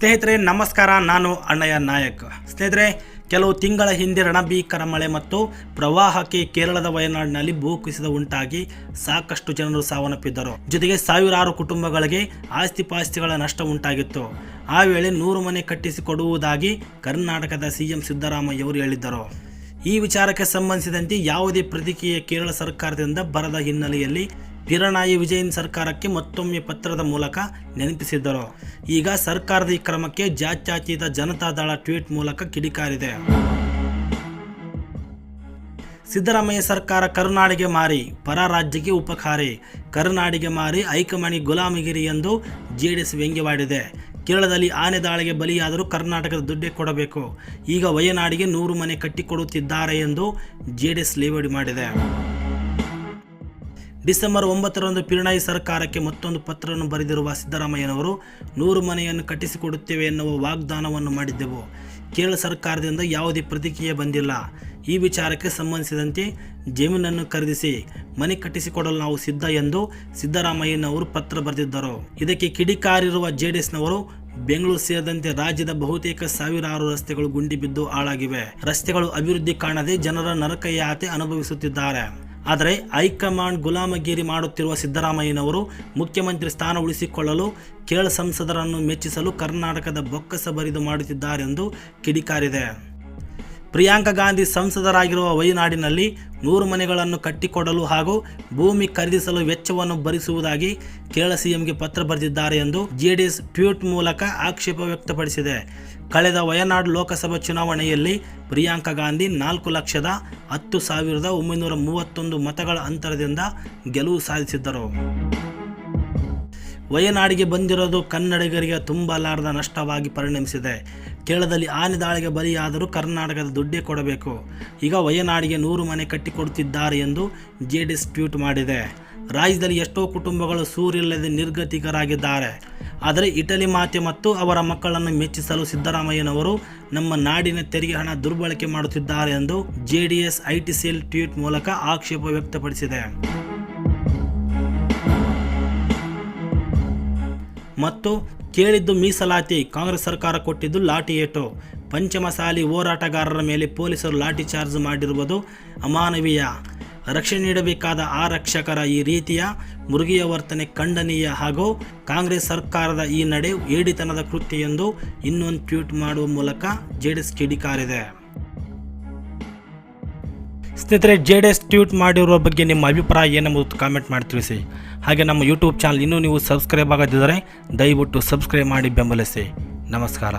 ಸ್ನೇಹಿತರೆ, ನಮಸ್ಕಾರ. ನಾನು ಅಣ್ಣಯ್ಯ ನಾಯಕ್. ಸ್ನೇಹಿತರೆ, ಕೆಲವು ತಿಂಗಳ ಹಿಂದೆ ರಣಭೀಕರ ಮಳೆ ಮತ್ತು ಪ್ರವಾಹಕ್ಕೆ ಕೇರಳದ ವಯನಾಡಿನಲ್ಲಿ ಭೂಕುಸಿತ ಉಂಟಾಗಿ ಸಾಕಷ್ಟು ಜನರು ಸಾವನ್ನಪ್ಪಿದ್ದರು. ಜೊತೆಗೆ ಸಾವಿರಾರು ಕುಟುಂಬಗಳಿಗೆ ಆಸ್ತಿಪಾಸ್ತಿಗಳ ನಷ್ಟ ಉಂಟಾಗಿತ್ತು. ಆ ವೇಳೆ ನೂರು ಮನೆ ಕಟ್ಟಿಸಿಕೊಡುವುದಾಗಿ ಕರ್ನಾಟಕದ ಸಿಎಂ ಸಿದ್ದರಾಮಯ್ಯ ಅವರು ಹೇಳಿದ್ದರು. ಈ ವಿಚಾರಕ್ಕೆ ಸಂಬಂಧಿಸಿದಂತೆ ಯಾವುದೇ ಪ್ರತಿಕ್ರಿಯೆ ಕೇರಳ ಸರ್ಕಾರದಿಂದ ಬರದ ಹಿನ್ನೆಲೆಯಲ್ಲಿ ಪಿರಣಾಯಿ ವಿಜಯನ್ ಸರ್ಕಾರಕ್ಕೆ ಮತ್ತೊಮ್ಮೆ ಪತ್ರದ ಮೂಲಕ ನೆನಪಿಸಿದ್ದರು. ಈಗ ಸರ್ಕಾರದ ಈ ಕ್ರಮಕ್ಕೆ ಜಾತ್ಯಾತೀತ ಜನತಾದಳ ಟ್ವೀಟ್ ಮೂಲಕ ಕಿಡಿಕಾರಿದೆ. ಸಿದ್ದರಾಮಯ್ಯ ಸರ್ಕಾರ ಕರುನಾಡಿಗೆ ಮಾರಿ, ಪರ ರಾಜ್ಯಕ್ಕೆ ಉಪಕಾರಿ. ಕರುನಾಡಿಗೆ ಮಾರಿ ಹೈಕಮಾಂಡ್ ಗುಲಾಮಗಿರಿ ಎಂದು ಜೆ ಡಿ ಎಸ್ ವ್ಯಂಗ್ಯವಾಡಿದೆ. ಕೇರಳದಲ್ಲಿ ಆನೆ ದಾಳಿಗೆ ಬಲಿಯಾದರೂ ಕರ್ನಾಟಕದ ದುಡ್ಡೇ ಕೊಡಬೇಕು. ಈಗ ವಯನಾಡಿಗೆ ನೂರು ಮನೆ ಕಟ್ಟಿಕೊಡುತ್ತಿದ್ದಾರೆ ಎಂದು ಜೆ ಡಿ ಎಸ್ ಲೇವಡಿ ಮಾಡಿದೆ. ಡಿಸೆಂಬರ್ ಒಂಬತ್ತರಂದು ಪಿರಣಾಯಿ ಸರ್ಕಾರಕ್ಕೆ ಮತ್ತೊಂದು ಪತ್ರವನ್ನು ಬರೆದಿರುವ ಸಿದ್ದರಾಮಯ್ಯನವರು, ನೂರು ಮನೆಯನ್ನು ಕಟ್ಟಿಸಿಕೊಡುತ್ತೇವೆ ಎನ್ನುವ ವಾಗ್ದಾನವನ್ನು ಮಾಡಿದ್ದೆವು. ಕೇರಳ ಸರ್ಕಾರದಿಂದ ಯಾವುದೇ ಪ್ರತಿಕ್ರಿಯೆ ಬಂದಿಲ್ಲ. ಈ ವಿಚಾರಕ್ಕೆ ಸಂಬಂಧಿಸಿದಂತೆ ಜಮೀನನ್ನು ಖರೀದಿಸಿ ಮನೆ ಕಟ್ಟಿಸಿಕೊಡಲು ನಾವು ಸಿದ್ಧ ಎಂದು ಸಿದ್ದರಾಮಯ್ಯನವರು ಪತ್ರ ಬರೆದಿದ್ದರು. ಇದಕ್ಕೆ ಕಿಡಿಕಾರಿರುವ ಜೆಡಿಎಸ್ನವರು ಬೆಂಗಳೂರು ಸೇರಿದಂತೆ ರಾಜ್ಯದ ಬಹುತೇಕ ಸಾವಿರಾರು ರಸ್ತೆಗಳು ಗುಂಡಿ ಬಿದ್ದು ಹಾಳಾಗಿವೆ. ರಸ್ತೆಗಳು ಅಭಿವೃದ್ಧಿ ಕಾಣದೆ ಜನರ ನರಕಯಾತೆ ಅನುಭವಿಸುತ್ತಿದ್ದಾರೆ. ಆದರೆ ಹೈಕಮಾಂಡ್ ಗುಲಾಮಗಿರಿ ಮಾಡುತ್ತಿರುವ ಸಿದ್ದರಾಮಯ್ಯನವರು ಮುಖ್ಯಮಂತ್ರಿ ಸ್ಥಾನ ಉಳಿಸಿಕೊಳ್ಳಲು ಕೇರಳ ಸಂಸದರನ್ನು ಮೆಚ್ಚಿಸಲು ಕರ್ನಾಟಕದ ಬೊಕ್ಕಸ ಬರಿದು ಮಾಡುತ್ತಿದ್ದಾರೆಂದು ಕಿಡಿಕಾರಿದೆ. ಪ್ರಿಯಾಂಕಾ ಗಾಂಧಿ ಸಂಸದರಾಗಿರುವ ವಯನಾಡಿನಲ್ಲಿ ನೂರು ಮನೆಗಳನ್ನು ಕಟ್ಟಿಕೊಡಲು ಹಾಗೂ ಭೂಮಿ ಖರೀದಿಸಲು ವೆಚ್ಚವನ್ನು ಭರಿಸುವುದಾಗಿ ಕೇರಳ ಸಿಎಂಗೆ ಪತ್ರ ಬರೆದಿದ್ದಾರೆ ಎಂದು ಜೆಡಿಎಸ್ ಟ್ವೀಟ್ ಮೂಲಕ ಆಕ್ಷೇಪ ವ್ಯಕ್ತಪಡಿಸಿದೆ. ಕಳೆದ ವಯನಾಡ್ ಲೋಕಸಭಾ ಚುನಾವಣೆಯಲ್ಲಿ ಪ್ರಿಯಾಂಕಾ ಗಾಂಧಿ ನಾಲ್ಕು ಲಕ್ಷದ ಹತ್ತು ಸಾವಿರದ ಒಂಬೈನೂರ ಮೂವತ್ತೊಂದು ಮತಗಳ ಅಂತರದಿಂದ ಗೆಲುವು ಸಾಧಿಸಿದ್ದರು. ವಯನಾಡಿಗೆ ಬಂದಿರೋದು ಕನ್ನಡಿಗರಿಗೆ ತುಂಬಲಾರದ ನಷ್ಟವಾಗಿ ಪರಿಣಮಿಸಿದೆ. ಕೇರಳದಲ್ಲಿ ಆನೆ ದಾಳಿಗೆ ಬಲಿಯಾದರೂ ಕರ್ನಾಟಕದ ದುಡ್ಡೇ ಕೊಡಬೇಕು. ಈಗ ವಯನಾಡಿಗೆ ನೂರು ಮನೆ ಕಟ್ಟಿಕೊಡುತ್ತಿದ್ದಾರೆ ಎಂದು ಜೆ ಡಿ ಎಸ್ ಟ್ವೀಟ್ ಮಾಡಿದೆ. ರಾಜ್ಯದಲ್ಲಿ ಎಷ್ಟೋ ಕುಟುಂಬಗಳು ಸೂರಿಲ್ಲದೆ ನಿರ್ಗತಿಕರಾಗಿದ್ದಾರೆ. ಆದರೆ ಇಟಲಿ ಮಾತೆ ಮತ್ತು ಅವರ ಮಕ್ಕಳನ್ನು ಮೆಚ್ಚಿಸಲು ಸಿದ್ದರಾಮಯ್ಯನವರು ನಮ್ಮ ನಾಡಿನ ತೆರಿಗೆ ಹಣ ದುರ್ಬಳಕೆ ಮಾಡುತ್ತಿದ್ದಾರೆ ಎಂದು J D S I T cell tweet ಮೂಲಕ ಆಕ್ಷೇಪ ವ್ಯಕ್ತಪಡಿಸಿದೆ. ಮತ್ತು ಕೇಳಿದ್ದು ಮೀಸಲಾತಿ, ಕಾಂಗ್ರೆಸ್ ಸರ್ಕಾರ ಕೊಟ್ಟಿದ್ದು ಲಾಠಿ ಏಟು. ಪಂಚಮಸಾಲಿ ಹೋರಾಟಗಾರರ ಮೇಲೆ ಪೊಲೀಸರು ಲಾಠಿ ಚಾರ್ಜ್ ಮಾಡಿರುವುದು ಅಮಾನವೀಯ. ರಕ್ಷಣೆ ನೀಡಬೇಕಾದ ಆ ರಕ್ಷಕರ ಈ ರೀತಿಯ ಮುರುಗಿಯ ವರ್ತನೆ ಖಂಡನೀಯ ಹಾಗೂ ಕಾಂಗ್ರೆಸ್ ಸರ್ಕಾರದ ಈ ನಡೆ ಏಡಿತನದ ಕೃತ್ಯ ಎಂದು ಇನ್ನೊಂದು ಟ್ವೀಟ್ ಮಾಡುವ ಮೂಲಕ ಜೆಡಿಎಸ್ ಕಿಡಿಕಾರಿದೆ ಸ್ನೇಹಿತರೆ ಜೆ ಡಿ ಎಸ್ ಟ್ವೀಟ್ ಮಾಡಿರುವ ಬಗ್ಗೆ ನಿಮ್ಮ ಅಭಿಪ್ರಾಯ ಏನೆಂಬುದು ಕಾಮೆಂಟ್ ಮಾಡಿ ತಿಳಿಸಿ. ಹಾಗೆ ನಮ್ಮ ಯೂಟ್ಯೂಬ್ ಚಾನಲ್ ಇನ್ನೂ ನೀವು ಸಬ್ಸ್ಕ್ರೈಬ್ ಆಗದಿದ್ದರೆ ದಯವಿಟ್ಟು ಸಬ್ಸ್ಕ್ರೈಬ್ ಮಾಡಿ ಬೆಂಬಲಿಸಿ. ನಮಸ್ಕಾರ.